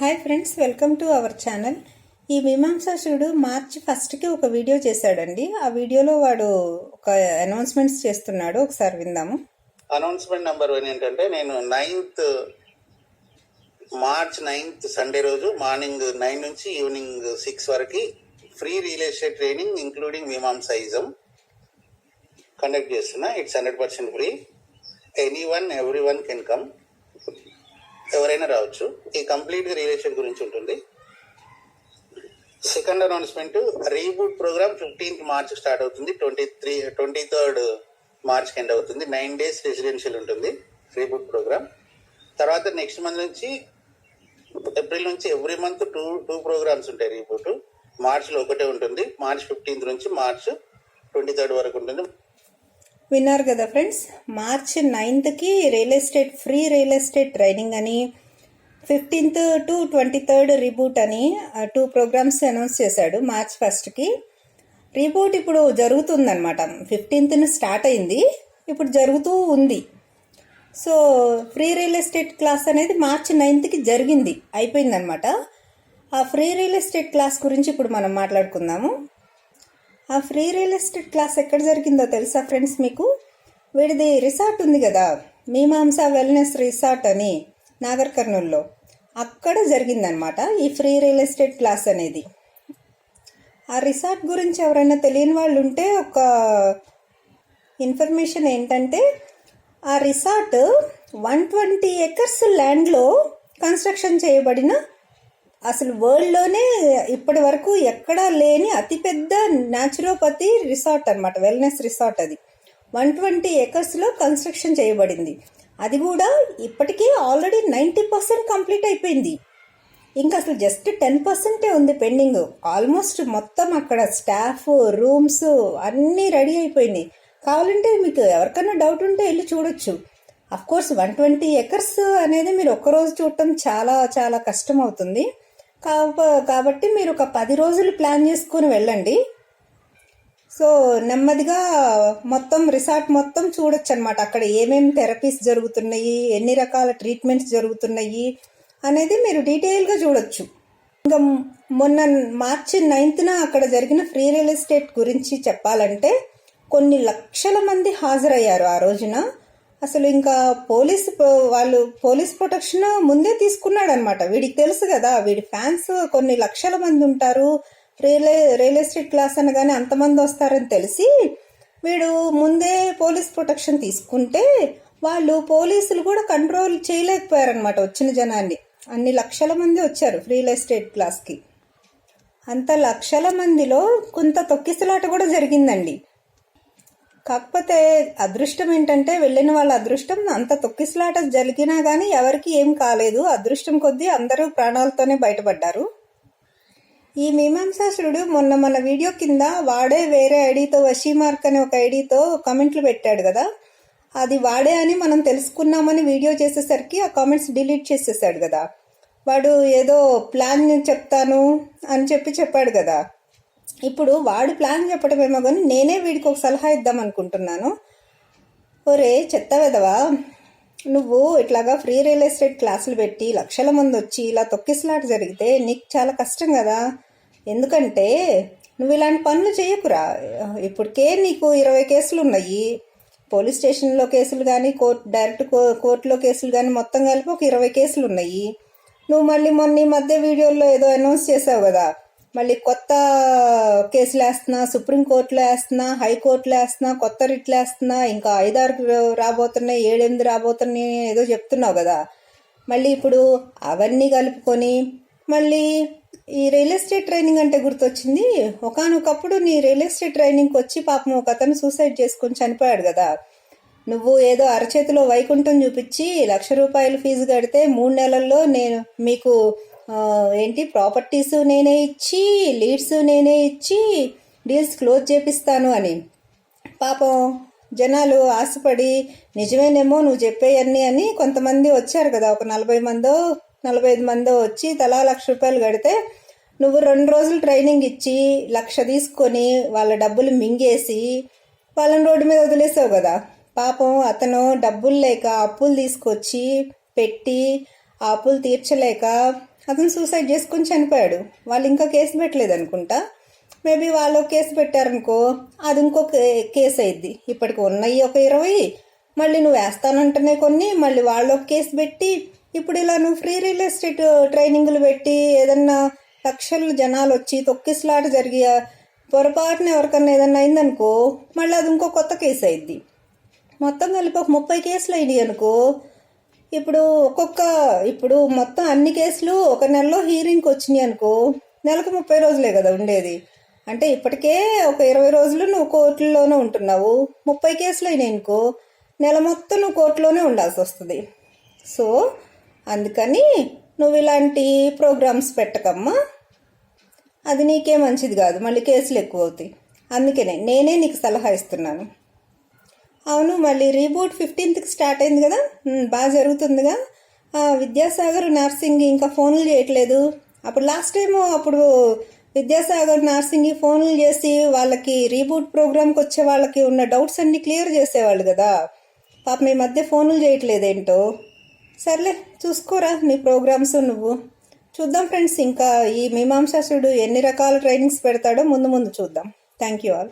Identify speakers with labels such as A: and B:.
A: Hi friends welcome to our channel ఈ మీమాంసాసుడు మార్చి ఫస్ట్కి ఒక వీడియో చేశాడండి. ఆ వీడియోలో వాడు ఒక అనౌన్స్మెంట్స్ చేస్తున్నాడు. ఒకసారి విందాము.
B: అనౌన్స్మెంట్ నెంబర్ వన్ ఏంటంటే నేను నైన్త్ మార్చ్ నైన్త్ సండే రోజు మార్నింగ్ నైన్ నుంచి ఈవినింగ్ సిక్స్ వరకు free real estate training including మీమాంసాయిజం conduct చేస్తున్నా. It's hundred percent free anyone everyone can come ఎవరైనా రావచ్చు. ఈ కంప్లీట్ రిలేషన్ గురించి ఉంటుంది. Second announcement reboot programme fifteenth March start అవుతుంది. Twenty three twenty third March end అవుతుంది. Nine days residential ఉంటుంది reboot programme. తర్వాత నెక్స్ట్ మంత్ నుంచి ఏప్రిల్ నుంచి every month two two programs ఉంటాయి రీబూట్. మార్చ్లో ఒకటే ఉంటుంది. మార్చ్ ఫిఫ్టీన్త్ నుంచి మార్చ్ ట్వంటీ థర్డ్ వరకు ఉంటుంది.
A: విన్నారు కదా friends? March నైన్త్కి real estate free real estate training అని fifteenth to twenty third reboot అని టూ ప్రోగ్రామ్స్ అనౌన్స్ చేశాడు మార్చ్ ఫస్ట్కి. రిబూట్ ఇప్పుడు జరుగుతుందనమాట ఫిఫ్టీన్త్న స్టార్ట్ అయింది ఇప్పుడు జరుగుతూ ఉంది. So free real estate class అనేది మార్చ్ నైన్త్కి జరిగింది అయిపోయిందనమాట ఆ ఫ్రీ రియల్ ఎస్టేట్ క్లాస్ గురించి ఇప్పుడు మనం మాట్లాడుకుందాము. ఆ ఫ్రీ రియల్ ఎస్టేట్ క్లాస్ ఎక్కడ జరిగిందో తెలుసా ఫ్రెండ్స్ మీకు? వీడిది రిసార్ట్ ఉంది కదా మీమాంసా వెల్నెస్ రిసార్ట్ అని నాగర్ కర్నూల్లో. అక్కడ జరిగిందనమాట ఈ ఫ్రీ రియల్ ఎస్టేట్ క్లాస్ అనేది. ఆ రిసార్ట్ గురించి ఎవరైనా తెలియని వాళ్ళు ఉంటే ఒక ఇన్ఫర్మేషన్ ఏంటంటే ఆ రిసార్ట్ వన్ ట్వంటీ ఎకర్స్ ల్యాండ్లో కన్స్ట్రక్షన్ చేయబడిన అసలు వరల్డ్లోనే ఇప్పటి వరకు ఎక్కడా లేని అతిపెద్ద న్యాచురోపతి రిసార్ట్ అనమాట వెల్నెస్ రిసార్ట్ అది. వన్ ట్వంటీ ఎకర్స్లో కన్స్ట్రక్షన్ చేయబడింది. అది కూడా ఇప్పటికీ ఆల్రెడీ నైంటీ పర్సెంట్ కంప్లీట్ అయిపోయింది. ఇంకా అసలు జస్ట్ టెన్ పర్సెంటే ఉంది పెండింగ్ ఆల్మోస్ట్ మొత్తం అక్కడ స్టాఫ్ రూమ్స్ అన్నీ రెడీ అయిపోయినాయి. కావాలంటే మీకు ఎవరికైనా డౌట్ ఉంటే వెళ్ళి చూడొచ్చు. Of course one twenty acres అనేది మీరు ఒక్కరోజు చూడటం చాలా చాలా కష్టం అవుతుంది కాబట్టి మీరు ఒక పది రోజులు ప్లాన్ చేసుకుని వెళ్ళండి. సో నెమ్మదిగా మొత్తం రిసార్ట్ మొత్తం చూడొచ్చు అనమాట అక్కడ ఏమేమి థెరపీస్ జరుగుతున్నాయి ఎన్ని రకాల ట్రీట్మెంట్స్ జరుగుతున్నాయి అనేది మీరు డీటెయిల్గా చూడొచ్చు. ఇంకా మొన్న మార్చి నైన్త్న అక్కడ జరిగిన ఫ్రీ రియల్ ఎస్టేట్ గురించి చెప్పాలంటే కొన్ని లక్షల మంది హాజరయ్యారు ఆ రోజున. అసలు ఇంకా పోలీస్ వాళ్ళు పోలీస్ ప్రొటెక్షన్ ముందే తీసుకున్నాడు అనమాట వీడికి తెలుసు కదా వీడి ఫ్యాన్స్ కొన్ని లక్షల మంది ఉంటారు. రియల్ రియల్ ఎస్టేట్ క్లాస్ అనగానే అంతమంది వస్తారని తెలిసి వీడు ముందే పోలీస్ ప్రొటెక్షన్ తీసుకుంటే వాళ్ళు పోలీసులు కూడా కంట్రోల్ చేయలేకపోయారనమాట వచ్చిన జనాన్ని. అన్ని లక్షల మంది వచ్చారు రియల్ ఎస్టేట్ క్లాస్కి. అంత లక్షల మందిలో కొంత తొక్కిసలాట కూడా జరిగిందండి. కాకపోతే అదృష్టం ఏంటంటే వెళ్ళిన వాళ్ళ అదృష్టం అంత తొక్కిసలాట జరిగినా కానీ ఎవరికి ఏం కాలేదు. అదృష్టం కొద్దీ అందరూ ప్రాణాలతోనే బయటపడ్డారు. ఈ మీమాంసాసురుడు మొన్న మన వీడియో కింద వాడే వేరే ఐడితో వశీమార్క్ అనే ఒక ఐడితో కామెంట్లు పెట్టాడు కదా. అది వాడే అని మనం తెలుసుకున్నామని వీడియో చేసేసరికి ఆ కామెంట్స్ డిలీట్ చేసేసాడు కదా. వాడు ఏదో ప్లాన్ చెప్తాను అని చెప్పి చెప్పాడు కదా. ఇప్పుడు వాడు ప్లాన్ చెప్పడమేమో కానీ నేనే వీడికి ఒక సలహా ఇద్దాం అనుకుంటున్నాను ఒరే చెత్త వెదవా నువ్వు ఇట్లాగా ఫ్రీ రియల్ ఎస్టేట్ క్లాసులు పెట్టి లక్షల మంది వచ్చి ఇలా తొక్కిసలాట జరిగితే నీకు చాలా కష్టం కదా. ఎందుకంటే నువ్వు ఇలాంటి పనులు చేయకురా. ఇప్పటికే నీకు ఇరవై కేసులు ఉన్నాయి. పోలీస్ స్టేషన్లో కేసులు కానీ కోర్టు డైరెక్ట్ కో కోర్టులో కేసులు కానీ మొత్తం కలిపి ఒక ఇరవై కేసులు ఉన్నాయి. నువ్వు మళ్ళీ మొన్న ఈ మధ్య వీడియోలో ఏదో అనౌన్స్ చేసావు కదా. మళ్ళీ కొత్త కేసులు వేస్తున్నా సుప్రీంకోర్టులో వేస్తున్నా హైకోర్టులో వేస్తున్నా కొత్త రిట్లు వేస్తున్నా ఇంకా ఐదారు రాబోతున్నాయి ఏడెనిమిది రాబోతున్నాయి ఏదో చెప్తున్నావు కదా. మళ్ళీ ఇప్పుడు అవన్నీ కలుపుకొని మళ్ళీ ఈ రియల్ ఎస్టేట్ ట్రైనింగ్ అంటే గుర్తొచ్చింది. ఒకనొకప్పుడు నీ రియల్ ఎస్టేట్ ట్రైనింగ్కి వచ్చి పాపం ఒక అతను సూసైడ్ చేసుకొని చనిపోయాడు కదా. నువ్వు ఏదో అరచేతిలో వైకుంఠం చూపించి లక్ష రూపాయలు ఫీజు కడితే మూడు నెలల్లో నేను మీకు ఏంటి ప్రాపర్టీస్ నేనే ఇచ్చి లీడ్స్ నేనే ఇచ్చి డీల్స్ క్లోజ్ చేపిస్తాను అని. పాపం జనాలు ఆశపడి నిజమేనేమో నువ్వు చెప్పేయన్నీ అని కొంతమంది వచ్చారు కదా ఒక నలభై మందో నలభై ఐదు మందో వచ్చి తలా లక్ష రూపాయలు కడితే నువ్వు రెండు రోజులు ట్రైనింగ్ ఇచ్చి లక్ష తీసుకొని వాళ్ళ డబ్బులు మింగేసి వాళ్ళని రోడ్డు మీద వదిలేసావు కదా. పాపం అతను డబ్బులు లేక అప్పులు తీసుకొచ్చి పెట్టి ఆ అప్పులు తీర్చలేక అతను సూసైడ్ చేసుకుని చనిపోయాడు. వాళ్ళు ఇంకా కేసు పెట్టలేదు అనుకుంటా. మేబీ వాళ్ళు కేసు పెట్టారనుకో అది ఇంకో కేసు అయింది ఇప్పటికి ఉన్నాయి ఒక ఇరవై. మళ్ళీ నువ్వు వేస్తానంటేనే కొన్ని మళ్ళీ వాళ్ళు ఒక కేసు పెట్టి ఇప్పుడు ఇలా నువ్వు ఫ్రీ రియల్ ఎస్టేట్ ట్రైనింగ్లు పెట్టి ఏదన్నా లక్షలు జనాలు వచ్చి తొక్కిసలాట జరిగి పొరపాటున ఎవరికన్నా ఏదన్నా అయిందనుకో మళ్ళీ అది ఇంకో కొత్త కేసు అయింది మొత్తం కలిపి ఒక ముప్పై కేసులు అయినాయి అనుకో ఇప్పుడు ఒక్కొక్క ఇప్పుడు మొత్తం అన్ని కేసులు ఒక నెలలో హీరింగ్కి వచ్చినాయి అనుకో నెలకు ముప్పై రోజులే కదా ఉండేది. అంటే ఇప్పటికే ఒక ఇరవై రోజులు నువ్వు కోర్టులోనే ఉంటున్నావు. ముప్పై కేసులు అయినాయి అనుకో నెల మొత్తం నువ్వు కోర్టులోనే ఉండాల్సి వస్తుంది. సో అందుకని నువ్వు ఇలాంటి ప్రోగ్రామ్స్ పెట్టకమ్మా. అది నీకే మంచిది కాదు మళ్ళీ కేసులు ఎక్కువ అవుతాయి. అందుకనే నేనే నీకు సలహా ఇస్తున్నాను. అవును మళ్ళీ రీబూట్ ఫిఫ్టీన్త్కి స్టార్ట్ అయింది కదా? బాగా జరుగుతుందిగా. విద్యాసాగర్ నర్సింగ్ ఇంకా ఫోన్లు చేయట్లేదు. అప్పుడు లాస్ట్ టైం అప్పుడు విద్యాసాగర్ నర్సింగ్ ఫోన్లు చేసి వాళ్ళకి రీబూట్ ప్రోగ్రామ్కి వచ్చే వాళ్ళకి ఉన్న డౌట్స్ అన్నీ క్లియర్ చేసేవాళ్ళు కదా. పాప మీ మధ్య ఫోన్లు చేయట్లేదేంటో. సర్లే చూసుకోరా నీ ప్రోగ్రామ్స్ నువ్వు. చూద్దాం ఫ్రెండ్స్ ఇంకా ఈ మీమాంసాసుడు ఎన్ని రకాల ట్రైనింగ్స్ పెడతాడో ముందు ముందు చూద్దాం. Thank you all